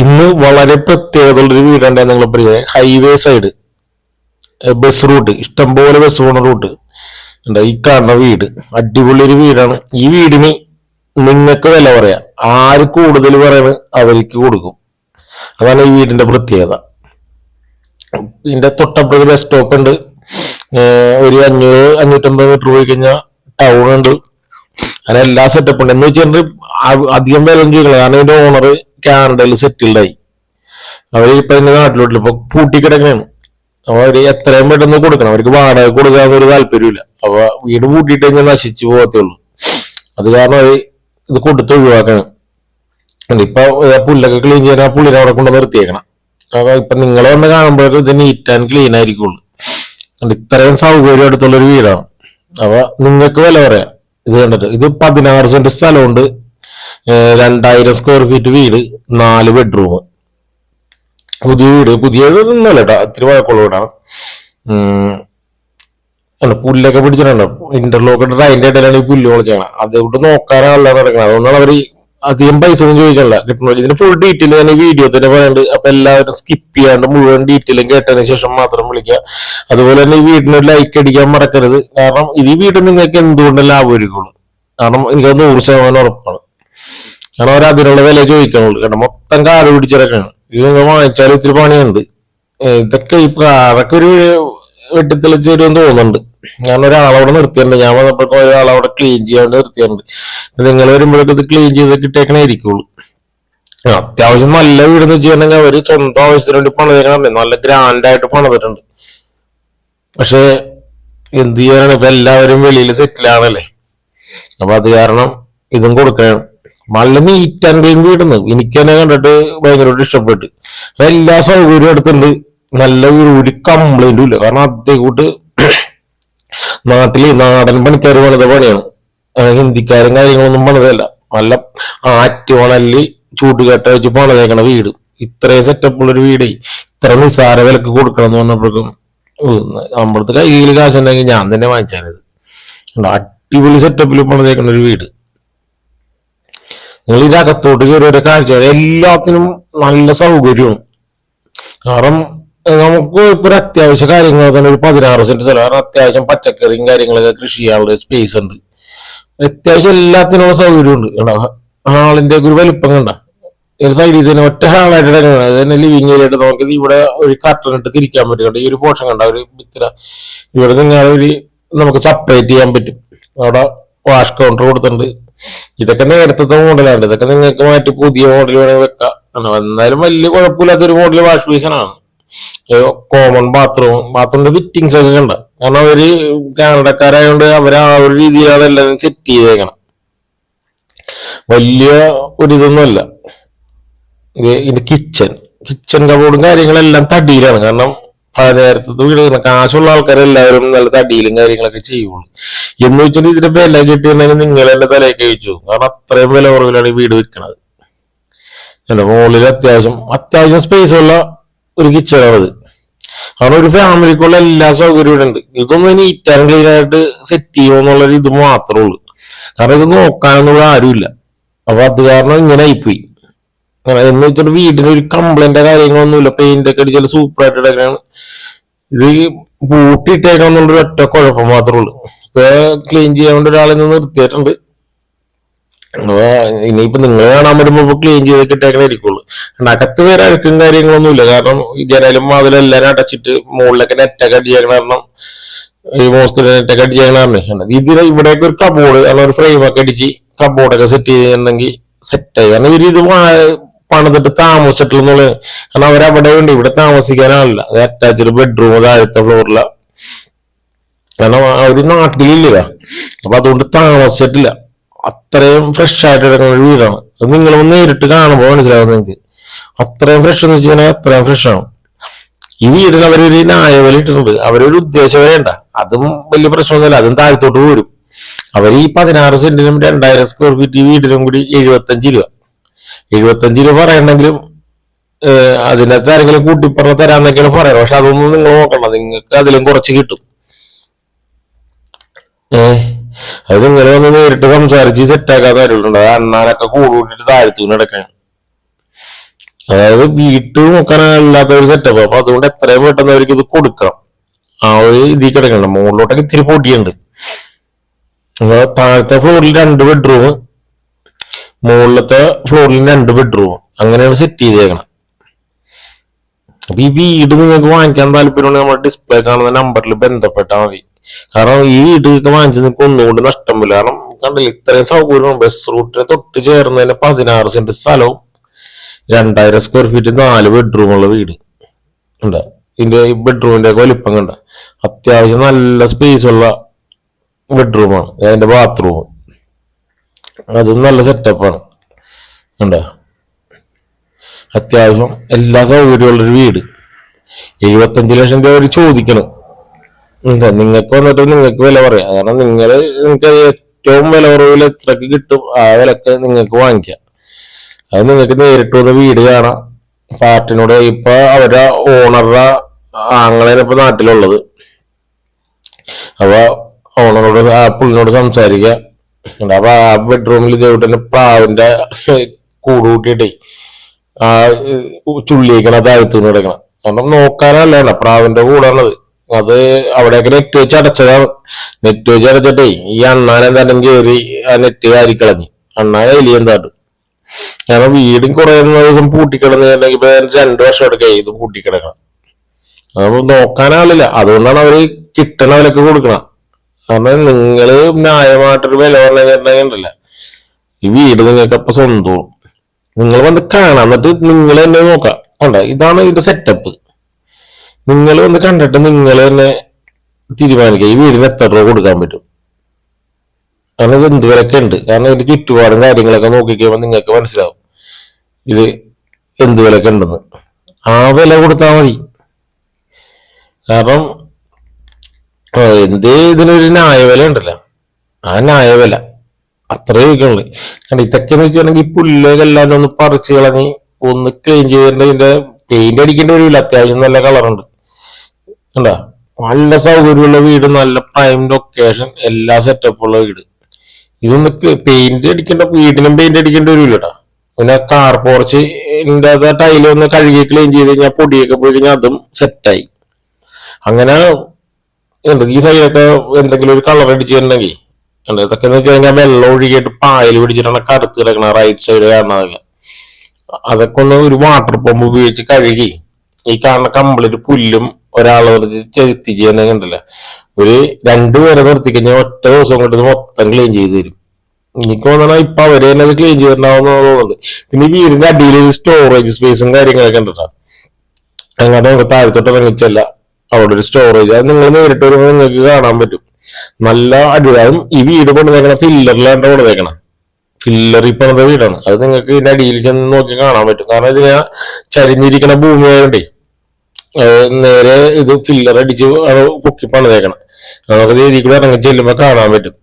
ഇന്ന് വളരെ പ്രത്യേകതയുള്ളൊരു വീടുണ്ട് നിങ്ങൾ പറയുക ഹൈവേ സൈഡ് ബസ് റൂട്ട് ഇഷ്ടംപോലെ ബസ് പോണ റൂട്ട് ഉണ്ട് ഈ കാണുന്ന വീട്. അടിപൊളി ഒരു വീടാണ്. ഈ വീടിന് നിങ്ങൾക്ക് വില പറയാം. ആര് കൂടുതൽ പറയുന്നത് അവർക്ക് കൊടുക്കും. അതാണ് ഈ വീടിന്റെ പ്രത്യേകത. ഇതിന്റെ തൊട്ടപ്പുറത്ത് ബസ് സ്റ്റോപ്പ് ഉണ്ട്. ഒരു അഞ്ഞൂറ് അഞ്ഞൂറ്റമ്പത് മീറ്റർ പോയി കഴിഞ്ഞാൽ ടൗൺ ഉണ്ട്. അങ്ങനെ എല്ലാ സെറ്റപ്പ് ഉണ്ട്. എന്ന് വെച്ചിട്ടുണ്ടെങ്കിൽ അധികം വില ചെയ്യുന്നത് കാരണം ഇതിന്റെ ഓണർ കാനഡയിൽ സെറ്റിൽഡ് ആയി. അവർ ഇപ്പൊ എന്റെ നാട്ടിലോട്ടില്ല ഇപ്പൊ പൂട്ടിക്കിടക്കാണ് അപ്പൊ അവർ എത്രയും പെട്ടെന്ന് കൊടുക്കണം. അവർക്ക് വാടക കൊടുക്കാൻ ഒരു താല്പര്യമില്ല അപ്പൊ വീട് പൂട്ടിയിട്ട് കഴിഞ്ഞാൽ നശിച്ചു പോകത്തേ ഉള്ളൂ അത് കാരണം അവർ ഇത് കൊടുത്ത് ഒഴിവാക്കണം. ഇപ്പൊ പുല്ലൊക്കെ ക്ലീൻ ചെയ്യാൻ ആ പുള്ളിനെ അവിടെ കൊണ്ട് നിർത്തിയേക്കണം. ഇപ്പൊ നിങ്ങൾ വന്ന് കാണുമ്പോഴൊക്കെ ഇത് നീറ്റ് ആൻഡ് ക്ലീൻ ആയിരിക്കുള്ളൂ. ഇത്രയും സൗകര്യം അടുത്തുള്ള ഒരു വീടാണ്. അപ്പൊ നിങ്ങൾക്ക് വില പറയാം. ഇത് കണ്ടിട്ട് ഇത് പതിനാറ് സെന്റ് സ്ഥലമുണ്ട്. രണ്ടായിരം സ്ക്വയർ ഫീറ്റ് വീട് നാല് ബെഡ്റൂം പുതിയ വീട് പുതിയ കേട്ടോ ഇത്തിരി വഴക്കമുള്ള വീടാണ്. അല്ല പുല്ലൊക്കെ പിടിച്ചിട്ടുണ്ടോ. ഇന്റർലോക്ക് ഇട്ടിട്ട് അതിന്റെ ഇടയിലാണ് ഈ പുല്ല് പൊളിച്ചാണ് അതുകൊണ്ട് നോക്കാനാണല്ലോ നടക്കുന്നത് അതുകൊണ്ടാണ് അവർ അധികം പൈസ ഒന്നും ചോദിക്കണില്ല. കിട്ടുന്നത് ഇതിന് ഫുൾ ഡീറ്റെയിൽ ഈ വീഡിയോ തന്നെ പറയുന്നുണ്ട്. അപ്പൊ എല്ലാവരും സ്കിപ്പ് ചെയ്യാണ്ട് മുഴുവൻ ഡീറ്റെയിലും കേട്ടതിന് ശേഷം മാത്രം വിളിക്കുക. അതുപോലെ തന്നെ ഈ വീടിന് ലൈക്ക് അടിക്കാൻ മറക്കരുത്. കാരണം ഈ വീട് നിങ്ങൾക്ക് എന്തുകൊണ്ട് ലാഭമായിരിക്കുള്ളൂ. കാരണം എനിക്ക് അത് നൂറ് ശതമാനം ഉറപ്പാണ്. കാരണം അവർ അതിനുള്ള വില ചോദിക്കുന്നുള്ളൂ കാരണം മൊത്തം കാട് പിടിച്ചിറക്കാണ് ഇത് വാങ്ങിച്ചാൽ ഇത്തിരി പണിയുണ്ട്. ഇതൊക്കെ ഇപ്പൊ അതൊക്കെ ഒരു വെട്ടിത്തെളിച്ച് വരുമെന്ന് തോന്നുന്നുണ്ട്. ഞാൻ ഒരാളവിടെ നിർത്തിയിട്ടുണ്ട്. ഞാൻ വന്നപ്പോഴേക്കും ഒരാളവിടെ ക്ലീൻ ചെയ്യാൻ നിർത്തിയിട്ടുണ്ട്. നിങ്ങൾ വരുമ്പോഴേക്കും ഇത് ക്ലീൻ ചെയ്ത് കിട്ടിയേക്കണേ ഇരിക്കുള്ളൂ അത്യാവശ്യം നല്ല വീടെന്ന് വെച്ചിട്ടുണ്ടെങ്കിൽ അവർ സ്വന്തം ആവശ്യത്തിന് വേണ്ടി പണിതേക്കണം നല്ല ഗ്രാൻഡായിട്ട് പണിതിട്ടുണ്ട്. പക്ഷെ എന്ത് ചെയ്യാനാണ്? ഇപ്പൊ എല്ലാവരും വെളിയിൽ സെറ്റിലാണല്ലേ അപ്പൊ അത് കാരണം ഇതും കൊടുക്കണം. നല്ല നീറ്റ് ആൻഡ് ക്ലീൻ വീടുന്നു എനിക്ക് തന്നെ കണ്ടിട്ട് ഭയങ്കരമായിട്ട് ഇഷ്ടപ്പെട്ടു. എല്ലാ സൗകര്യവും അടുത്തുണ്ട് നല്ല ഒരു കംപ്ലൈന്റും ഇല്ല. കാരണം അതേ കൂട്ട് നാട്ടിൽ നാടൻ പണിക്കാർ പണിത പണിയാണ്. ഹിന്ദിക്കാരും കാര്യങ്ങളൊന്നും പണിതല്ല നല്ല ആറ്റുവണൽ ചൂട്ടുകെട്ട വെച്ച് പണിതേക്കണ വീട്. ഇത്രയും സെറ്റപ്പ് ഉള്ള ഒരു വീട്. ഇത്ര നിസ്സാര വിലക്ക് കൊടുക്കണം എന്ന് പറഞ്ഞപ്പോഴേക്കും ഉം, നമ്മളടുത്ത് കയ്യിൽ കാശുണ്ടെങ്കിൽ ഞാൻ തന്നെ വാങ്ങിച്ചാണിത് കണ്ടോ, അടിപൊളി സെറ്റപ്പിൽ പണിതേക്കണ ഒരു വീട്. നിങ്ങൾ ഇതിനകത്തോട്ട് കയറി ഒരു കാഴ്ച എല്ലാത്തിനും നല്ല സൗകര്യവും. കാരണം നമുക്ക് ഇപ്പൊ ഒരു അത്യാവശ്യ കാര്യങ്ങൾ തന്നെ ഒരു പതിനാറ് സെന്റ് സ്ഥലം. കാരണം അത്യാവശ്യം പച്ചക്കറിയും കാര്യങ്ങളൊക്കെ കൃഷി ചെയ്യാനുള്ള സ്പേസ് ഉണ്ട്. അത്യാവശ്യം എല്ലാത്തിനുള്ള സൗകര്യമുണ്ട് ഹാളിന്റെ ഒരു വലിപ്പം കണ്ട. ഒരു സൈഡിൽ തന്നെ ഒറ്റ ഹാളായിട്ട് തന്നെ ലിവിങ് ഏരിയ ആയിട്ട് നമുക്ക് ഇവിടെ ഒരു കർട്ടൻ ഇട്ട് തിരിക്കാൻ പറ്റും. ഈ ഒരു പോർഷൻ കണ്ട. ഒരു ഭിത്തിര ഇവിടെ നിങ്ങൾ ഒരു നമുക്ക് സെപ്പറേറ്റ് ചെയ്യാൻ പറ്റും. അവിടെ വാഷ് കൗണ്ടർ കൊടുത്തിട്ടുണ്ട്. ഇതൊക്കെ നേരത്തെ മോഡലാണ് ഇതൊക്കെ നിങ്ങൾക്ക് മാറ്റി പുതിയ മോഡൽ വേണമെങ്കിൽ വെക്കാം. എന്നാലും വലിയ കുഴപ്പമില്ലാത്തൊരു മോഡൽ വാഷ് ആണ്. കോമൺ ബാത്റൂം ബാത്റൂമിന്റെ ഫിറ്റിങ്സ് ഒക്കെ കണ്ട. കാരണം അവർ കാനഡക്കാരായതുകൊണ്ട് അവർ ആ ഒരു രീതിയിലാണ് എല്ലാം സെറ്റ് ചെയ്തേക്കണം. വലിയ ഒരിതൊന്നുമല്ല ഇത് കിച്ചൺ കിച്ചൺ കബോർഡും കാര്യങ്ങളെല്ലാം തടിയിലാണ്. കാരണം നേരത്തെ വീട് കാശുള്ള ആൾക്കാരെല്ലാവരും നല്ല തടിയിലും കാര്യങ്ങളൊക്കെ ചെയ്യുള്ളൂ. എന്ന് വെച്ചാൽ ഇതിന്റെ വില കിട്ടിയിരുന്നെങ്കിൽ നിങ്ങൾ എന്റെ തലയൊക്കെ കഴിച്ചു കാരണം അത്രയും വില കുറവിലാണ് ഈ വീട് വെക്കുന്നത് അല്ല മുകളിൽ അത്യാവശ്യം അത്യാവശ്യം സ്പേസ് ഉള്ള ഒരു കിച്ചണാണത് കാരണം ഒരു ഫാമിലിക്കുള്ള എല്ലാ സൗകര്യവും ഇവിടെ ഉണ്ട്. ഇതൊന്നും ഇനി ഇറ്റാൻ ക്ലീൻ ആയിട്ട് സെറ്റ് ചെയ്യുമെന്നുള്ള ഇത് മാത്രമേ ഉള്ളൂ. കാരണം ഇത് നോക്കാനൊന്നും ആരുമില്ല. അപ്പൊ അത് കാരണം ഇങ്ങനെ ആയിപ്പോയി. എന്ന് വെച്ചിട്ട് വീടിന് ഒരു കംപ്ലൈന്റ് കാര്യങ്ങളൊന്നുമില്ല. പെയിന്റ് ഒക്കെ അടിച്ചാൽ സൂപ്പർ ആയിട്ട് ഇടക്കാണ് ഇത് പൂട്ടിയിട്ടേക്കാന്നുള്ള ഒരു ഒറ്റ കുഴപ്പം മാത്രമേ ഉള്ളൂ. ഇപ്പൊ ക്ലീൻ ചെയ്യാൻ വേണ്ടി ഒരാളെ നിർത്തിയിട്ടുണ്ട്. ഇനിയിപ്പോ നിങ്ങൾ കാണാൻ വരുമ്പോ ക്ലീൻ ചെയ്ത് കിട്ടേക്കണേ ഇരിക്കുള്ളൂ കാരണം അകത്ത് വേറെ അഴുക്കും കാര്യങ്ങളൊന്നുമില്ല. കാരണം ജനാലും അതിലെല്ലാരും അടച്ചിട്ട് മുകളിലൊക്കെ നെറ്റൊക്കെ അടിച്ചേക്കണ കാരണം ഈ മോസ്റ്റിലെ നെറ്റൊക്കെ അടിച്ചേക്കണ കാരണം. ഇതിന് ഇവിടേക്ക് ഒരു കബോർഡ് അല്ലെങ്കിൽ ഒരു ഫ്രെയിം ഒക്കെ അടിച്ച് കബോർഡൊക്കെ സെറ്റ് ചെയ്യുന്നുണ്ടെങ്കിൽ സെറ്റ് ആയി. കാരണം ഇവർ ഇത് പണിതിട്ട് താമസിച്ചിട്ടുള്ളത് കാരണം അവരവിടെ ഉണ്ട് ഇവിടെ താമസിക്കാനാണല്ല അത് അറ്റാച്ച്ഡ് ബെഡ്റൂം താഴത്തെ ഫ്ലോറില കാരണം ഒരു നാട്ടിലില്ല അപ്പൊ അതുകൊണ്ട് താമസിച്ചിട്ടില്ല. അത്രയും ഫ്രഷ് ആയിട്ട് വീടാണ്. അത് നിങ്ങൾ നേരിട്ട് കാണുമ്പോൾ മനസ്സിലാവും നിങ്ങൾക്ക് അത്രയും ഫ്രഷ് എന്ന് വെച്ച് കഴിഞ്ഞാൽ അത്രയും ഫ്രഷ് ആണ്. ഈ വീടിന് അവരൊരു ന്യായവില ഇട്ടിട്ടുണ്ട്. അവരൊരു ഉദ്ദേശം വരേണ്ട. അതും വലിയ പ്രശ്നമൊന്നുമില്ല. അതും താഴത്തോട്ട് പോരും. അവർ ഈ പതിനാറ് സെന്റിനും രണ്ടായിരം സ്ക്വയർ ഫീറ്റ് വീടിനും കൂടി എഴുപത്തഞ്ച് രൂപ. എഴുപത്തഞ്ച് രൂപ പറയണമെങ്കിലും അതിനകത്ത് ആരെങ്കിലും കൂട്ടിപ്പറഞ്ഞ തരാന്നൊക്കെയാണ് പറയുന്നത്. പക്ഷെ അതൊന്നും നിങ്ങൾ നോക്കണ്ട. നിങ്ങൾക്ക് അതിലും കുറച്ച് കിട്ടും. ഏഹ് അത് നിങ്ങൾ വന്ന് നേരിട്ട് സംസാരിച്ച് സെറ്റാക്കാൻ കാര്യമുണ്ട് അത് അണ്ണാനൊക്കെ കൂടുകൂട്ടിട്ട് താഴ്ത്തു നടക്കണം അതായത് വീട്ട് നോക്കാനല്ലാത്ത ഒരു സെറ്റപ്പ് അപ്പൊ അതുകൊണ്ട് എത്രയും പെട്ടെന്ന് അവർക്ക് ഇത് കൊടുക്കണം. ആ ഒരു ഇതിൽ കിടക്കണം മുകളിലോട്ടൊക്കെ ഇത്തിരി പൊടിയുണ്ട്. താഴത്തെ ഫ്ലോറിൽ രണ്ട് ബെഡ്റൂം മുകളിലത്തെ ഫ്ലോറിൽ രണ്ട് ബെഡ്റൂം അങ്ങനെയാണ് സെറ്റ് ചെയ്തേക്കണം. അപ്പൊ ഈ വീട് നിങ്ങൾക്ക് വാങ്ങിക്കാൻ താല്പര്യമുണ്ടെങ്കിൽ നമ്മുടെ ഡിസ്പ്ലേ കാണുന്ന നമ്പറിൽ ബന്ധപ്പെട്ടാൽ മതി. കാരണം ഈ വീട് നിങ്ങൾക്ക് വാങ്ങിച്ചു നിങ്ങൾക്ക് ഒന്നുകൊണ്ട് നഷ്ടമില്ല. കാരണം കണ്ടില്ല ഇത്രയും സൗകര്യം ബസ് റൂട്ടിനെ തൊട്ട് ചേർന്നതിന് പതിനാറ് സെന്റ് സ്ഥലവും രണ്ടായിരം സ്ക്വയർ ഫീറ്റ് നാല് ബെഡ്റൂം ഉള്ള വീട്. ഉണ്ട്. ഇതിന്റെ ഈ ബെഡ്റൂമിന്റെ ഒക്കെ വലിപ്പം കണ്ട? അത്യാവശ്യം നല്ല സ്പേസ് ഉള്ള ബെഡ്റൂമാണ് അതിന്റെ ബാത്റൂം അതും നല്ല സെറ്റപ്പാണ് കണ്ടോ? അത്യാവശ്യം എല്ലാ സൗകര്യമുള്ളൊരു വീട്. എഴുപത്തഞ്ച് ലക്ഷം രൂപ അവർ ചോദിക്കണം. എന്താ നിങ്ങൾക്ക് വന്നിട്ട് നിങ്ങൾക്ക് വില പറയാം. കാരണം നിങ്ങൾ നിങ്ങൾക്ക് ഏറ്റവും വില കുറവിൽ എത്രക്ക് കിട്ടും ആ വിലക്ക് നിങ്ങൾക്ക് വാങ്ങിക്കാം. അത് നിങ്ങൾക്ക് നേരിട്ട് വന്ന് വീട് കാണാം. പാർട്ടിനോട് ഇപ്പൊ അവരുടെ ഓണറുടെ ആങ്ങളാണ് ഇപ്പൊ നാട്ടിലുള്ളത്. അപ്പൊ ഓണറോട് ആ പുള്ളിനോട് സംസാരിക്കുക അപ്പൊ ആ ബെഡ്റൂമിൽ ഇതേപോലെ പ്രാവിന്റെ കൂട് കൂട്ടിയിട്ടേ ആ ചുള്ളിയേക്കണ താഴ്ത്തുനിന്ന് കിടക്കണം. കാരണം നോക്കാനല്ല പ്രാവിന്റെ കൂടാണത്. അത് അവിടെയൊക്കെ നെറ്റ് വെച്ച് അടച്ചതാണ്. നെറ്റ് വെച്ച് അടച്ചിട്ടേ ഈ അണ്ണാനെ എന്തായാലും കയറി ആ നെറ്റ് കാരിക്കളഞ്ഞ് അണ്ണാനെ എലിയും താട്ടും കാരണം വീടും കുറെ ദിവസം പൂട്ടിക്കിടന്നിട്ടുണ്ടെങ്കിൽ ഇപ്പൊ രണ്ടു വർഷം എടുക്കുക ഇത് പൂട്ടിക്കിടക്കണം. അപ്പൊ നോക്കാനാളില്ല. അതുകൊണ്ടാണ് അവർ കിട്ടണ വിലക്ക് കൊടുക്കണം കാരണം നിങ്ങൾ ന്യായമായിട്ടൊരു വില പറഞ്ഞിട്ടുണ്ടെങ്കിലല്ല ഈ വീട് നിങ്ങൾക്ക് അപ്പൊ സ്വന്തവും. നിങ്ങൾ വന്ന് കാണാം. എന്നിട്ട് നിങ്ങൾ തന്നെ നോക്കാം. അല്ല ഇതാണ് ഇതിന്റെ സെറ്റപ്പ് നിങ്ങൾ വന്ന് കണ്ടിട്ട് നിങ്ങൾ തന്നെ തീരുമാനിക്കുക. ഈ വീടിന് എത്ര രൂപ കൊടുക്കാൻ പറ്റും? കാരണം ഇത് എന്തുവരൊക്കെ ഉണ്ട്? കാരണം ഇതിന്റെ ചുറ്റുപാടും കാര്യങ്ങളൊക്കെ നോക്കിക്കുമ്പോൾ നിങ്ങൾക്ക് മനസ്സിലാവും. ഇത് എന്ത് വിലക്കുണ്ടെന്ന് ആ വില കൊടുത്താൽ മതി. കാരണം എന്ത് ഇതിനൊരു ന്യായവില ഉണ്ടല്ലോ ആ ന്യായവില. അത്രേ വയ്ക്കുള്ളൂ കാരണം ഇതൊക്കെ എന്ന് വെച്ചിട്ടുണ്ടെങ്കിൽ ഈ എല്ലാവരും ഒന്ന് പറിച്ച് കളഞ്ഞ് ഒന്ന് ക്ലീൻ ചെയ്തിട്ട് പെയിന്റ് അടിക്കേണ്ട വരില്ല അത്യാവശ്യം നല്ല കളറുണ്ട് കണ്ടാ നല്ല സൗകര്യമുള്ള വീട് നല്ല പ്രൈം ലൊക്കേഷൻ എല്ലാ സെറ്റപ്പുള്ള വീട്. ഇതൊന്ന് പെയിന്റ് അടിക്കേണ്ട വീടിനും പെയിന്റ് അടിക്കേണ്ട വരില്ല കേട്ടോ പിന്നെ കാർ പോർച്ച് ടൈലൊന്ന് കഴുകി ക്ലീൻ ചെയ്ത് കഴിഞ്ഞാൽ പൊടിയൊക്കെ പോയി കഴിഞ്ഞാൽ അതും സെറ്റായി അങ്ങനെ ഉണ്ട് ഈ സൈഡൊക്കെ എന്തെങ്കിലും ഒരു കളർ അടിച്ചിട്ടുണ്ടെങ്കിൽ ഉണ്ട് ഇതൊക്കെ എന്ന് വെച്ച് കഴിഞ്ഞാൽ വെള്ളം ഒഴുകിയിട്ട് പായൽ പിടിച്ചിട്ടാണ് കറുത്ത് കിടക്കണ റൈറ്റ് സൈഡ് കാണുന്നതൊക്കെ അതൊക്കെ ഒന്ന് ഒരു വാട്ടർ പമ്പ് ഉപയോഗിച്ച് കഴുകി ഈ കാണുന്ന കംപ്ലീറ്റ് പുല്ലും ഒരാളെ നിർത്തി ചെത്തി ചെയ്യുന്നൊക്കെ ഉണ്ടല്ലോ ഒരു രണ്ടുപേരെ നിർത്തി കഴിഞ്ഞാൽ ഒറ്റ ദിവസം കൊണ്ട് മൊത്തം ക്ലീൻ ചെയ്ത് തരും. എനിക്ക് തോന്നണ ഇപ്പൊ അവർ തന്നെ അത് ക്ലീൻ ചെയ്തിട്ടുണ്ടാവുന്ന തോന്നുന്നുണ്ട് പിന്നെ വീടിന്റെ അടിയിൽ സ്റ്റോറേജ് സ്പേസും കാര്യങ്ങളൊക്കെ ഉണ്ടല്ലോ അങ്ങനെ നമുക്ക് താഴത്തോട്ട് ഇറങ്ങിച്ചല്ല അവിടെ ഒരു സ്റ്റോറേജ് അത് നിങ്ങൾ നേരിട്ട് വരുമ്പോൾ നിങ്ങൾക്ക് കാണാൻ പറ്റും. നല്ല അടിവായും ഈ വീട് കൊണ്ടുവന്നേക്കണ ഫില്ലറിലാണ്ട് ഫില്ലർ ഈ പറഞ്ഞ വീടാണ്. അത് നിങ്ങൾക്ക് ഇതിന്റെ അടിയിൽ ചെന്ന് നോക്കി കാണാൻ പറ്റും. കാരണം ഇതിനെ ചരിഞ്ഞിരിക്കുന്ന ഭൂമി ആയതുകൊണ്ടേ അത് നേരെ ഇത് ഫില്ലർ അടിച്ച് പൊക്കി പണിതേക്കണം. നമുക്ക് രീതിയിൽ കൂടെ ഇറങ്ങി ചെല്ലുമ്പോ കാണാൻ പറ്റും.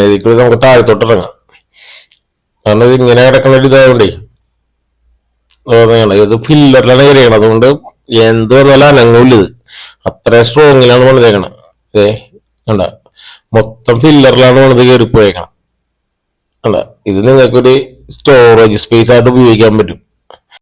രീതിയിൽ കൂടെ നമുക്ക് താഴത്തോട്ട് ഇറങ്ങാം. കാരണം ഇത് ഇങ്ങനെ കിടക്കുന്ന ഒരു തോന്നുകയാണ് ഇത് ഫില്ലറിലാണ് കയറിയണം അതുകൊണ്ട് എന്ത് പറഞ്ഞാലും അനങ്ങൂല്ലത്? അത്ര സ്ട്രോങ്ങിലാണ് പണിതേക്കണം. ഏ കണ്ട? മൊത്തം ഫില്ലറിലാണ് പണിത് കയറിപ്പോയേക്കണം കണ്ട? ഇത് നിങ്ങൾക്കൊരു സ്റ്റോറേജ് സ്പേസ് ആയിട്ട് ഉപയോഗിക്കാൻ പറ്റും.